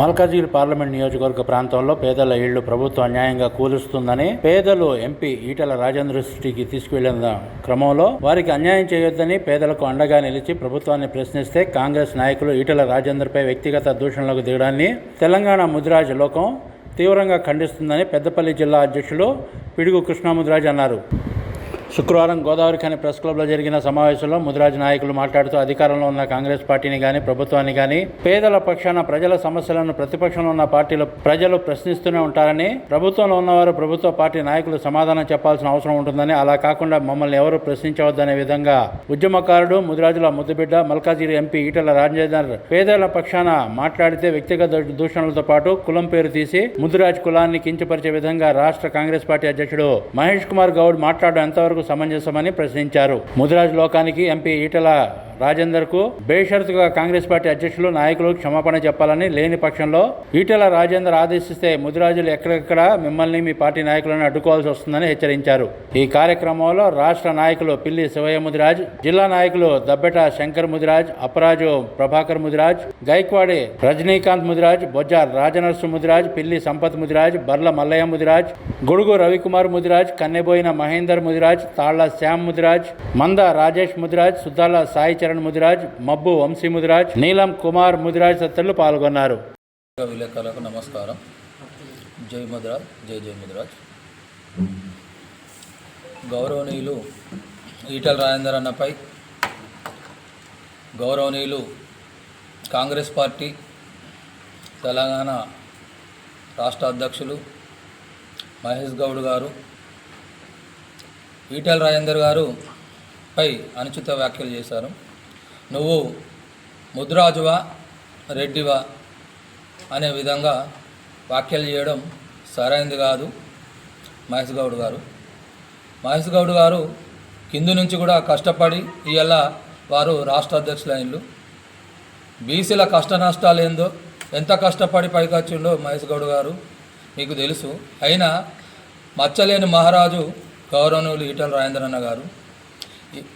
Malkajgiri parliament నియోజకవర్గ ప్రాంతంలో పేదల ఇళ్ళు ప్రభుత్వం అన్యాయంగా కూలుస్తుందని పేదలు ఎంపీ ఈటల రాజేంద్ర సృష్టికి తీసుకువెళ్ళిన క్రమంలో వారికి అన్యాయం చేయొద్దని పేదలకు అండగా నిలిచి ప్రభుత్వాన్ని ప్రశ్నిస్తే కాంగ్రెస్ నాయకులు ఈటల రాజేందర్పై వ్యక్తిగత దూషణలకు దిగడాన్ని తెలంగాణ ముదిరాజ్ లోకం తీవ్రంగా ఖండిస్తుందని పెద్దపల్లి జిల్లా అధ్యక్షులు పిడుగు కృష్ణముదిరాజ్ అన్నారు. శుక్రవారం గోదావరి కాని ప్రెస్ క్లబ్లో జరిగిన సమావేశంలో ముదిరాజ్ నాయకులు మాట్లాడుతూ అధికారంలో ఉన్న కాంగ్రెస్ పార్టీని కానీ ప్రభుత్వాన్ని కానీ పేదల పక్షాన ప్రజల సమస్యలను ప్రతిపక్షంలో ఉన్న పార్టీలు ప్రజలు ప్రశ్నిస్తూనే ఉంటారని ప్రభుత్వంలో ఉన్నవారు ప్రభుత్వ పార్టీ నాయకులు సమాధానం చెప్పాల్సిన అవసరం ఉంటుందని అలా కాకుండా మమ్మల్ని ఎవరు ప్రశ్నించవద్దనే విధంగా ఉద్యమకారుడు ముదిరాజుల ముద్దుబిడ్డ మల్కాజిరి ఎంపీ ఈటల రాజేందర్ పేదల పక్షాన మాట్లాడితే వ్యక్తిగత దూషణలతో పాటు కులం పేరు తీసి ముదిరాజ్ కులాన్ని కించపరిచే విధంగా రాష్ట్ర కాంగ్రెస్ పార్టీ అధ్యక్షుడు మహేష్ కుమార్ గౌడ్ మాట్లాడడం ఎంతవరకు సమంజసమని ప్రశ్నించారు. ముదిరాజ్ లోకానికి ఎంపీ ఈటల రాజేందర్కు బేషరతుగా కాంగ్రెస్ పార్టీ అధ్యక్షులు నాయకులు క్షమాపణ చెప్పాలని లేని పక్షంలో ఈటెల రాజేందర్ ఆదేశిస్తే ముదిరాజులు ఎక్కడెక్కడ మిమ్మల్ని మీ పార్టీ నాయకులను అడ్డుకోవాల్సి వస్తుందని హెచ్చరించారు. ఈ కార్యక్రమంలో రాష్ట్ర నాయకులు పిల్లి శివయ్య ముదిరాజ్ జిల్లా నాయకులు దబ్బెట శంకర్ ముదిరాజ్ అపరాజు ప్రభాకర్ ముదిరాజ్ గైక్వాడి రజనీకాంత్ ముదిరాజ్ బొజ్జ రాజనర్సు ముదిరాజ్ పిల్లి సంపత్ ముదిరాజ్ బర్ల మల్లయ్య ముదిరాజ్ గొడుగు రవికుమార్ ముదిరాజ్ కన్నెబోయిన మహేందర్ ముదిరాజ్ తాళ్ళ శ్యామ్ ముదిరాజ్ మంద రాజేష్ ముదిరాజ్ సుద్దాల సాయి చరణ్ ముదిరాజ్ మబ్బు వంశీ ముదిరాజ్ నీలం కుమార్ ముదిరాజ్ తదితరులు పాల్గొన్నారు. విలేకరులకు నమస్కారం. జై ముదిరాజ్ జై జై ముద్రాజ్. గౌరవనీయులు ఈటల రాజేందర్ అన్నపై గౌరవనీయులు కాంగ్రెస్ పార్టీ తెలంగాణ రాష్ట్ర అధ్యక్షులు మహేష్ గౌడ్ గారు ఈటల రాజేందర్ గారు పై అనుచిత వ్యాఖ్యలు చేశారు. నువ్వు ముద్రాజువా రెడ్డివా అనే విధంగా వ్యాఖ్యలు చేయడం సరైనది కాదు మహేష్ గౌడ్ గారు. మహేష్ గౌడ్ గారు కింది నుంచి కూడా కష్టపడి ఇవాళ వారు రాష్ట్ర అధ్యక్షులైనలు. బీసీల కష్ట నష్టాలు ఏందో ఎంత కష్టపడి పైకి వచ్చిండో మహేష్ గౌడ్ గారు మీకు తెలుసు. అయినా మచ్చలేని మహారాజు గౌరవనీయులు ఈటల రాజేంద్రన్న గారు.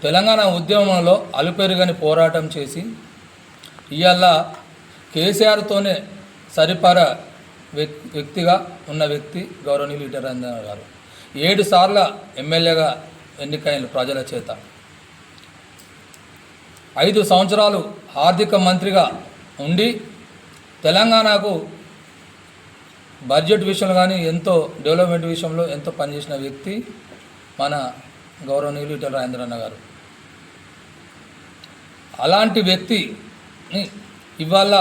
తెలంగాణ ఉద్యమంలో అలుపెరుగని పోరాటం చేసి ఇవాళ కేసీఆర్తోనే సరిపర వ్యక్తిగా ఉన్న వ్యక్తి గౌరవనీయులు ఈటల రాజేంద్ర గారు. ఏడు సార్ల ఎమ్మెల్యేగా ఎన్నికైన ప్రజల చేత. ఐదు సంవత్సరాలు ఆర్థిక మంత్రిగా ఉండి తెలంగాణకు బడ్జెట్ విషయంలో కానీ ఎంతో డెవలప్మెంట్ విషయంలో ఎంతో పనిచేసిన వ్యక్తి మన గౌరవనీయులు ఇటల రాజేంద్రన్న గారు. అలాంటి వ్యక్తి ఇవాళ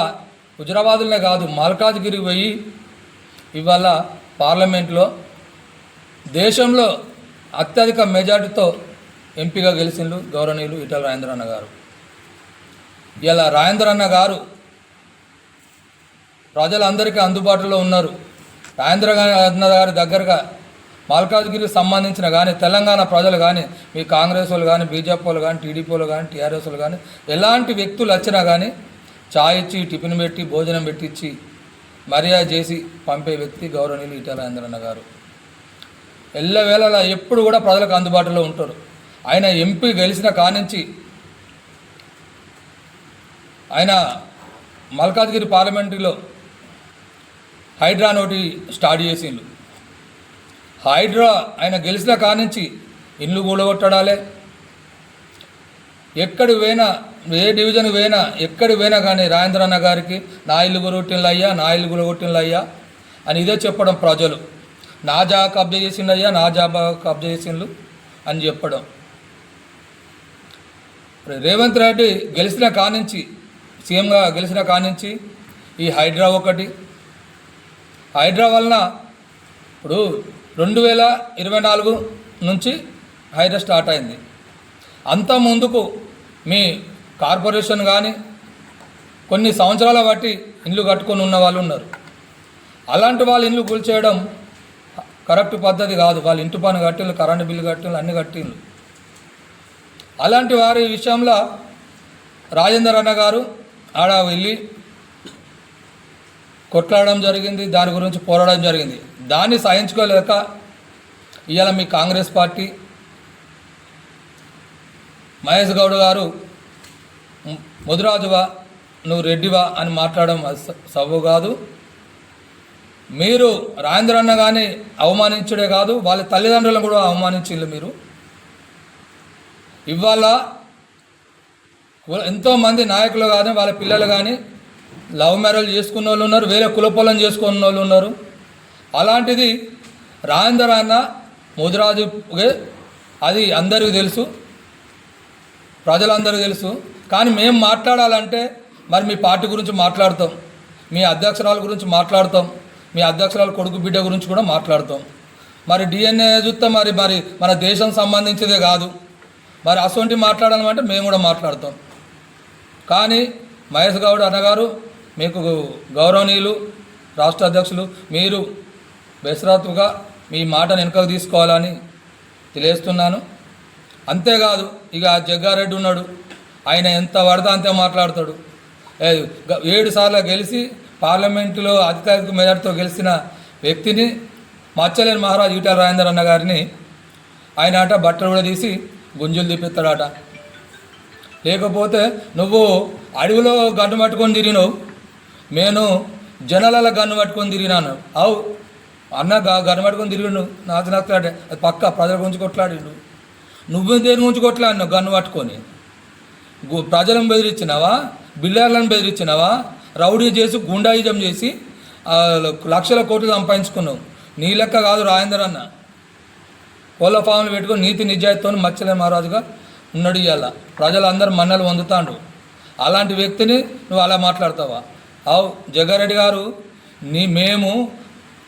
హుజరాబాదులనే కాదు మల్కాజ్గిరి పోయి ఇవాళ పార్లమెంట్లో దేశంలో అత్యధిక మెజార్టీతో ఎంపీగా గెలిచిండు గౌరవనీయులు ఇటల రాజేంద్రన్న గారు. ఇలా రాజేంద్రన్న గారు ప్రజలందరికీ అందుబాటులో ఉన్నారు. రాజేంద్ర గారి దగ్గరగా మల్కాజ్గిరికి సంబంధించిన కానీ తెలంగాణ ప్రజలు కానీ మీ కాంగ్రెస్ వాళ్ళు కానీ బీజేపీ వాళ్ళు కానీ టీడీపీ వాళ్ళు కానీ టీఆర్ఎస్ వాళ్ళు కానీ ఎలాంటి వ్యక్తులు వచ్చినా కానీ చాయ్ ఇచ్చి టిఫిన్ పెట్టి భోజనం పెట్టించి మర్యాద చేసి పంపే వ్యక్తి గౌరవనీయులు ఈటల రాజేంద్రన్న గారు. ఎల్లవేళలా ఎప్పుడు కూడా ప్రజలకు అందుబాటులో ఉంటారు. ఆయన ఎంపీ గెలిచిన కానించి ఆయన మల్కాజ్గిరి పార్లమెంటరీలో హైడ్రా నోటి స్టార్ట్ చేసిండు. హైడ్రా ఆయన గెలిచిన కానించి ఇల్లు కూడగొట్టడాలే ఎక్కడి పోయినా ఏ డివిజన్ పోయినా ఎక్కడి పోయినా కానీ రాజేంద్రన్న గారికి నా ఇల్లు గురగొట్టినలు అయ్యా నా ఇల్లు గురగొట్టినలు అయ్యా అని ఇదే చెప్పడం ప్రజలు. నా జా కబ్జా చేసిండు అయ్యా నా జా కబ్జా చేసిండ్లు అని చెప్పడం. రేవంత్ రెడ్డి గెలిచిన కానించి సీఎంగా గెలిచిన కానించి ఈ హైడ్రా ఒకటి. హైడ్రా వలన ఇప్పుడు రెండు వేల ఇరవై నాలుగు నుంచి హైడ్రా స్టార్ట్ అయింది. అంత ముందుకు మీ కార్పొరేషన్ కానీ కొన్ని సంవత్సరాల బట్టి ఇల్లు కట్టుకొని ఉన్న వాళ్ళు ఉన్నారు. అలాంటి వాళ్ళు ఇండ్లు కూల్చేయడం కరెక్ట్ పద్ధతి కాదు. వాళ్ళు ఇంటి పని కట్టిళ్ళు కరెంటు బిల్లు కట్టిళ్ళు అన్ని కట్టిళ్ళు. అలాంటి వారి విషయంలో రాజేందర్ అన్న గారు ఆడ వెళ్ళి కొట్లాడడం జరిగింది. దాని గురించి పోరాడడం జరిగింది. దాన్ని సాయించుకోలేక ఇవాళ మీ కాంగ్రెస్ పార్టీ. మహేష్ గౌడ్ గారు ముదురాజువా నువ్వు రెడ్డివా అని మాట్లాడడం సవ్వు కాదు. మీరు రాజేంద్ర అన్న కానీ అవమానించుడే కాదు వాళ్ళ తల్లిదండ్రులను కూడా అవమానించిండ్రు మీరు. ఇవాళ ఎంతోమంది నాయకులు కానీ వాళ్ళ పిల్లలు కానీ లవ్ మ్యారేజ్ చేసుకున్న వాళ్ళు ఉన్నారు వేరే కులపొలం చేసుకున్న వాళ్ళు ఉన్నారు. అలాంటిది రాజేంద్ర అన్న ముదిరాజు అది అందరికీ తెలుసు ప్రజలందరికీ తెలుసు. కానీ మేము మాట్లాడాలంటే మరి మీ పార్టీ గురించి మాట్లాడతాం మీ అధ్యక్షురాల గురించి మాట్లాడతాం మీ అధ్యక్షురాల కొడుకు బిడ్డ గురించి కూడా మాట్లాడతాం. మరి డిఎన్ఏ చూస్తే మరి మరి మన దేశం సంబంధించిదే కాదు. మరి అసొంటి మాట్లాడాలంటే మేము కూడా మాట్లాడతాం. కానీ మహేష్ గౌడ్ అన్నగారు మీకు గౌరవనీయులు రాష్ట్ర అధ్యక్షులు మీరు బెసరాతుగా మీ మాటను వెనుకకు తీసుకోవాలని తెలియస్తున్నాను అంతేకాదు ఇక జగ్గారెడ్డి ఉన్నాడు. ఆయన ఎంత పడితే అంతే మాట్లాడతాడు. ఏడు సార్లు గెలిచి పార్లమెంటులో అధికారిక మెజార్టీతో గెలిచిన వ్యక్తిని మచ్చలేని మహారాజు ఈటల రాజేందర్ అన్న గారిని ఆయన ఆట బట్టలు కూడా తీసి గుంజులు తీపిస్తాడట లేకపోతే నువ్వు అడవిలో గన్ను పట్టుకొని తిరిగినావు. నేను జనాలలో గన్ను పట్టుకొని తిరిగినాను. అవు అన్న గ గన్ను పట్టుకొని తిరిగిండు. నాకు నచ్చాడే అది పక్క ప్రజల గురించి కొట్లాడిండు. నువ్వు దేని గురించి కొట్లాడినావు? గన్ను పట్టుకొని. ప్రజలను బెదిరించినావా? బిల్డర్లను బెదిరించినావా? రౌడీ చేసి గుండాయిజం చేసి లక్షల కోట్లు సంపాదించుకున్నావు. నీ లెక్క కాదు రాజేందర్ అన్న. కోళ్ళ ఫామ్లు పెట్టుకొని నీతి నిజాయితీతో మచ్చలే మహారాజుగా ఉన్నాడు ఇవాళ ప్రజలందరూ మన్నలు పొందుతాండు అలాంటి వ్యక్తిని నువ్వు అలా మాట్లాడతావా? అవు జగ్గారెడ్డి గారు నీ మేము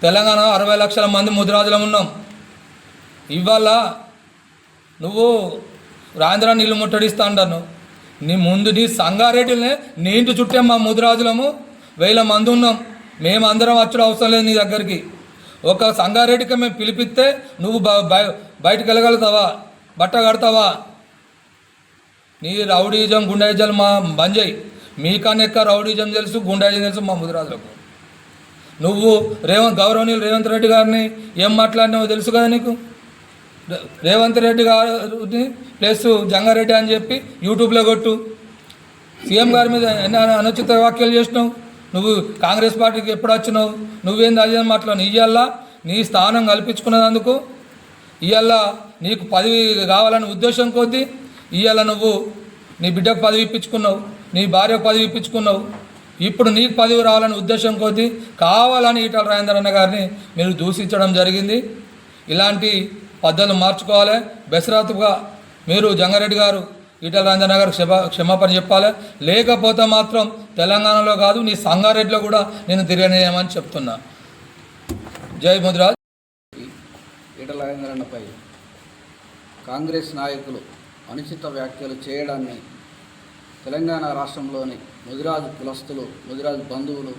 తెలంగాణ అరవై లక్షల మంది ముద్రాజులం ఉన్నాం. ఇవాళ నువ్వు రాజేంద్ర నీళ్ళు ముట్టడిస్తా అంటాను. నీ ముందు నీ సంగారెడ్డినే నీ ఇంటి చుట్టే మా ముద్రాజులము. వేల మంది ఉన్నాం. మేము అందరం వచ్చడం అవసరం లేదు నీ దగ్గరికి. ఒక సంగారెడ్డికి మేము పిలిపిస్తే నువ్వు బ- బయటకు వెళ్ళగలుగుతావా? బట్ట కడతావా? నీ రౌడీజం గుండాయిజం మా బంద్ చేయి మీకన్నా ఎక్క రౌడీజం తెలుసు గుండాయిజం తెలుసు మా ముద్రాజులకు. నువ్వు రేవంత్ గౌరవనీయులు రేవంత్ రెడ్డి గారిని ఏం మాట్లాడినావో తెలుసు కదా నీకు? రేవంత్ రెడ్డి గారిని ప్లస్ జంగారెడ్డి అని చెప్పి యూట్యూబ్లో కొట్టు. సీఎం గారి మీద ఎన్ని అనుచిత వ్యాఖ్యలు చేసినావు? నువ్వు కాంగ్రెస్ పార్టీకి ఎప్పుడు వచ్చినావు? నువ్వేంది అదే మాట్లాడు ఇవాళ నీ స్థానం కల్పించుకున్నందుకు ఇవాళ నీకు పదవి కావాలని ఉద్దేశం కొద్దీ ఇవాళ నువ్వు నీ బిడ్డకు పదవి ఇప్పించుకున్నావు నీ భార్యకు పదవి ఇప్పించుకున్నావు. ఇప్పుడు నీకు పదవి రావాలని ఉద్దేశం కొద్దీ కావాలని ఈటల రాజేంద్ర అన్న గారిని మీరు దూషించడం జరిగింది. ఇలాంటి పద్ధతులు మార్చుకోవాలి. బెసరాతుగా మీరు జంగారెడ్డి గారు ఈటల రాజేంద్ర గారు క్షమా క్షమాపణ చెప్పాలి. లేకపోతే మాత్రం తెలంగాణలో కాదు నీ సంగారెడ్డిలో కూడా నేను తిరగనేయమని చెప్తున్నా. జై ముదిరాజ్. ఈటల రాజేంద్రన్నపై కాంగ్రెస్ నాయకులు అనుచిత వ్యాఖ్యలు చేయడాన్ని తెలంగాణ రాష్ట్రంలోని ముదిరాజు కులస్తులు ముదిరాజు బంధువులు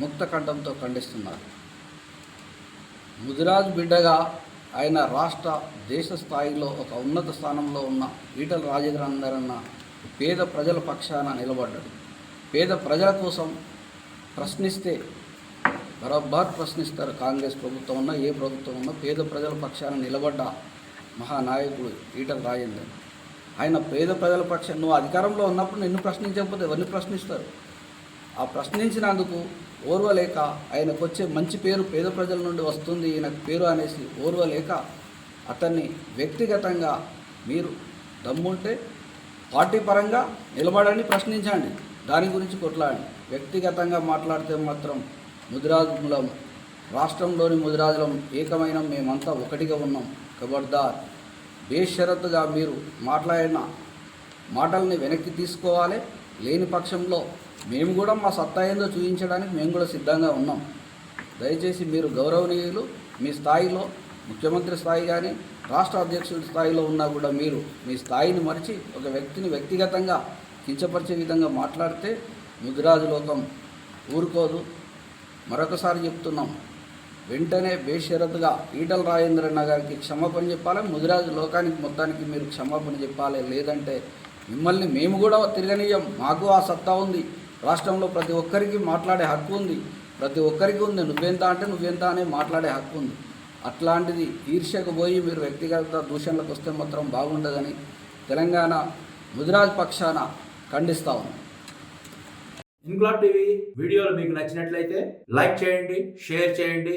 ముక్త కంఠంతో ఖండిస్తున్నారు. ముదిరాజు బిడ్డగా ఆయన రాష్ట్ర దేశ స్థాయిలో ఒక ఉన్నత స్థానంలో ఉన్న ఈటల రాజేంద్రన్న పేద ప్రజల పక్షాన నిలబడ్డాడు. పేద ప్రజల కోసం ప్రశ్నిస్తే బరబ్బార్ ప్రశ్నిస్తారు కాంగ్రెస్ ప్రభుత్వం ఉన్నా ఏ ప్రభుత్వం ఉన్నా పేద ప్రజల పక్షాన నిలబడ్డ మహానాయకుడు ఈటల రాజేందర్ ఆయన పేద ప్రజల పక్షం నువ్వు అధికారంలో ఉన్నప్పుడు నిన్ను ప్రశ్నించకపోతే ఎవరిని ప్రశ్నిస్తారు? ఆ ప్రశ్నించినందుకు ఓర్వలేక ఆయనకు వచ్చే మంచి పేరు పేద ప్రజల నుండి వస్తుంది ఈయన పేరు అనేసి ఓర్వలేక అతన్ని వ్యక్తిగతంగా మీరు దమ్ముంటే పార్టీ పరంగా నిలబడండి ప్రశ్నించండి దాని గురించి కొట్లాడండి. వ్యక్తిగతంగా మాట్లాడితే మాత్రం ముదిరాజులం రాష్ట్రంలోని ముదిరాజులం ఏకమైన మేమంతా ఒకటిగా ఉన్నాం. కబర్దార్ బేషరతుగా మీరు మాట్లాడిన మాటల్ని వెనక్కి తీసుకోవాలి. లేని పక్షంలో మేము కూడా మా సత్తా ఏందో చూపించడానికి మేము కూడా సిద్ధంగా ఉన్నాం. దయచేసి మీరు గౌరవనీయులు మీ స్థాయిలో ముఖ్యమంత్రి స్థాయి కానీ రాష్ట్ర అధ్యక్షుడి స్థాయిలో ఉన్నా కూడా మీరు మీ స్థాయిని మరిచి ఒక వ్యక్తిని వ్యక్తిగతంగా కించపరిచే విధంగా మాట్లాడితే ముదిరాజు లోకం ఊరుకోదు. మరొకసారి చెప్తున్నాం. వెంటనే బేషరతుగా ఈటల రాజేంద్రన్న గారికి క్షమాపణ చెప్పాలి? ముదిరాజు లోకానికి మొత్తానికి మీరు క్షమాపణ చెప్పాలి? లేదంటే మిమ్మల్ని మేము కూడా తిరగనీయం. మాకు ఆ సత్తా ఉంది. రాష్ట్రంలో ప్రతి ఒక్కరికి మాట్లాడే హక్కు ఉంది. ప్రతి ఒక్కరికి ఉంది. నువ్వెంత అంటే నువ్వెంత అనే మాట్లాడే హక్కు ఉంది. అట్లాంటిది ఈర్ష్యకు పోయి మీరు వ్యక్తిగత దూషణలకు వస్తే మాత్రం బాగుండదని తెలంగాణ ముదిరాజ్ పక్షాన ఖండిస్తా ఉన్నాం. ఇన్క్లాబ్ టీవీ వీడియోలు మీకు నచ్చినట్లయితే లైక్ చేయండి షేర్ చేయండి.